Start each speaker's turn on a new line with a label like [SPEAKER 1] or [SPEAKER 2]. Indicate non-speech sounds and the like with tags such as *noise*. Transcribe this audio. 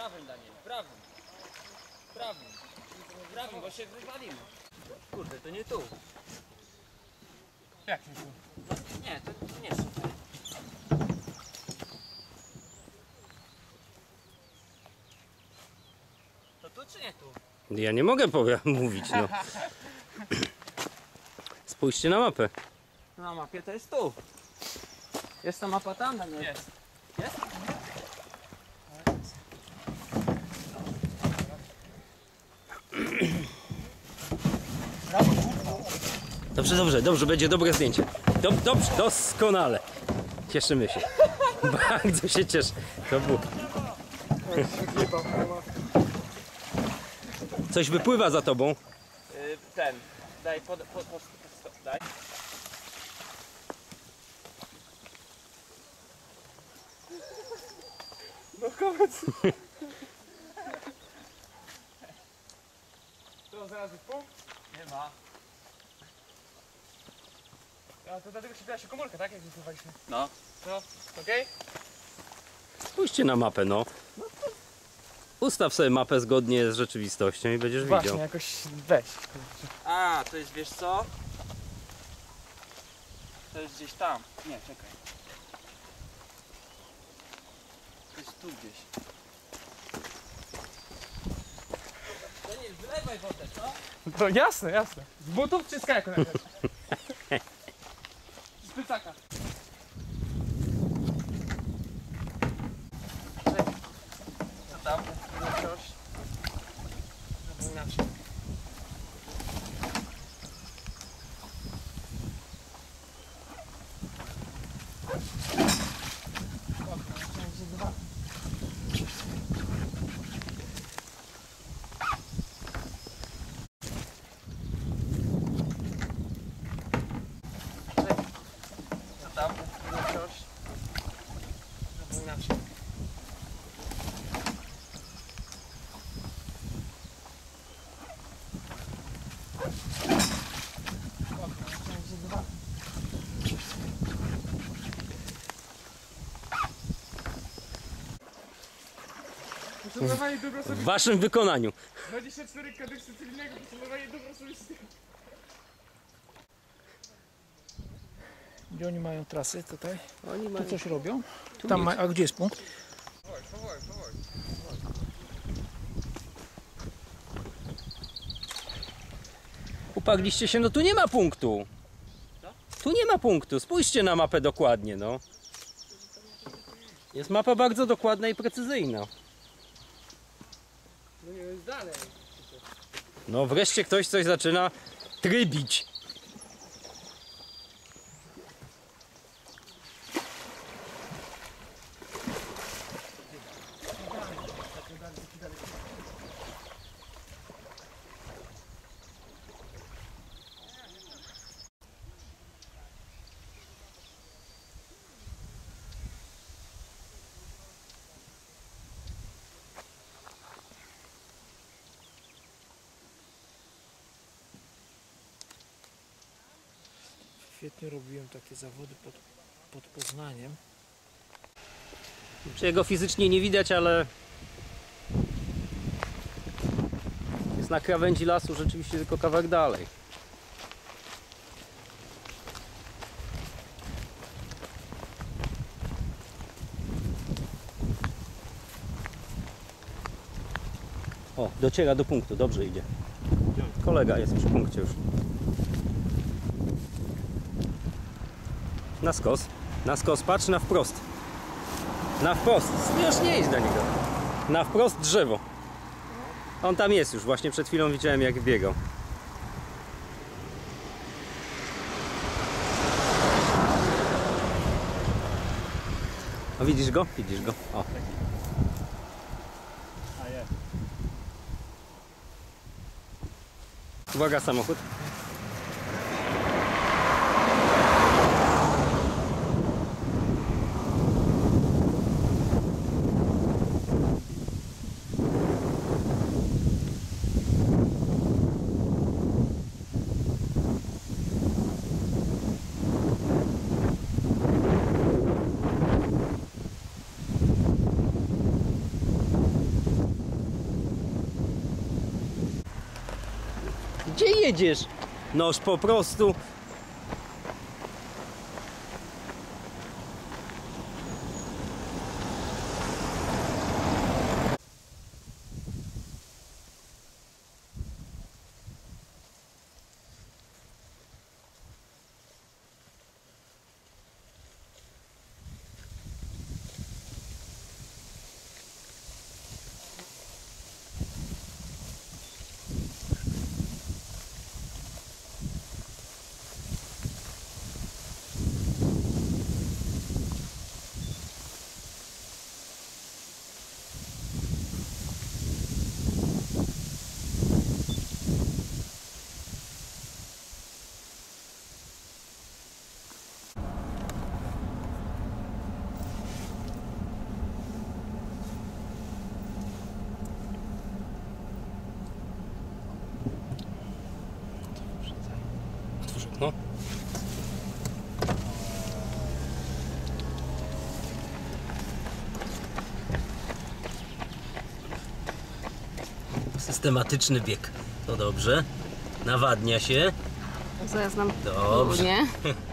[SPEAKER 1] Prawym. Prawym. Prawym, bo się wywalimy. Kurde, to nie tu.
[SPEAKER 2] Jak nie tu?
[SPEAKER 1] Nie, to, to nie jest tutaj. To tu czy nie tu?
[SPEAKER 3] Ja nie mogę *laughs* mówić, no. Spójrzcie na mapę.
[SPEAKER 1] Na mapie to jest tu. Jest ta mapa tam, Daniel?
[SPEAKER 2] Jest?
[SPEAKER 3] Dobrze, dobrze, dobrze, będzie dobre zdjęcie. Dob, dobrze, doskonale. Cieszymy się. *laughs* Bardzo się cieszę. To było. Coś wypływa za tobą.
[SPEAKER 1] Y, ten. Daj, pod, pod, pod, stop, daj.
[SPEAKER 2] No koniec. To zaraz punkt?
[SPEAKER 1] Nie ma.
[SPEAKER 2] A to dlatego się się komórka, tak? Jak wypływaliśmy.
[SPEAKER 1] No.
[SPEAKER 2] No, okej?
[SPEAKER 3] Spójrzcie na mapę, no. Ustaw sobie mapę zgodnie z rzeczywistością i będziesz
[SPEAKER 2] Właśnie,
[SPEAKER 3] widział.
[SPEAKER 2] jakoś weź.
[SPEAKER 1] A, to jest, wiesz co? To jest gdzieś tam. Nie, czekaj. To jest tu gdzieś. Daniel, wylewaj wodę, co?
[SPEAKER 2] To jasne, jasne. Z butów czy z kajaku najpierw? Z plecaka.
[SPEAKER 1] Co tam? Coś.
[SPEAKER 2] Albo inaczej.
[SPEAKER 1] Co tam? Coś.
[SPEAKER 2] Albo inaczej. Poszanowanie dobro
[SPEAKER 3] W waszym wykonaniu.
[SPEAKER 2] 24 kodeksu cywilnego, poszanowanie dobro osobistego.
[SPEAKER 4] Gdzie oni mają trasy tutaj?
[SPEAKER 3] Oni
[SPEAKER 4] Tu
[SPEAKER 3] mają...
[SPEAKER 4] coś robią?
[SPEAKER 3] Tu
[SPEAKER 4] Tam ma, a gdzie jest punkt?
[SPEAKER 2] Powoli, powoli, powoli.
[SPEAKER 3] Upagliście się, no tu nie ma punktu. Tu nie ma punktu. Spójrzcie na mapę dokładnie, no. Jest mapa bardzo dokładna i precyzyjna.
[SPEAKER 2] No nie, jest dalej.
[SPEAKER 3] No wreszcie ktoś coś zaczyna trybić.
[SPEAKER 4] Świetnie robiłem takie zawody pod, pod Poznaniem.
[SPEAKER 3] Jego fizycznie nie widać, ale jest na krawędzi lasu rzeczywiście tylko kawałek dalej. O, dociera do punktu, dobrze idzie. Kolega jest przy punkcie już. Na skos, na skos, patrz na wprost. Na wprost. Już nie idź do niego. Na wprost drzewo. On tam jest już. Właśnie przed chwilą widziałem jak biegał. O, widzisz go? Widzisz go. O. Uwaga, samochód. Jedziesz? Noż po prostu. Systematyczny bieg. To dobrze. Nawadnia się.
[SPEAKER 5] Zaraz nam
[SPEAKER 3] Dobrze.
[SPEAKER 5] nie? *laughs*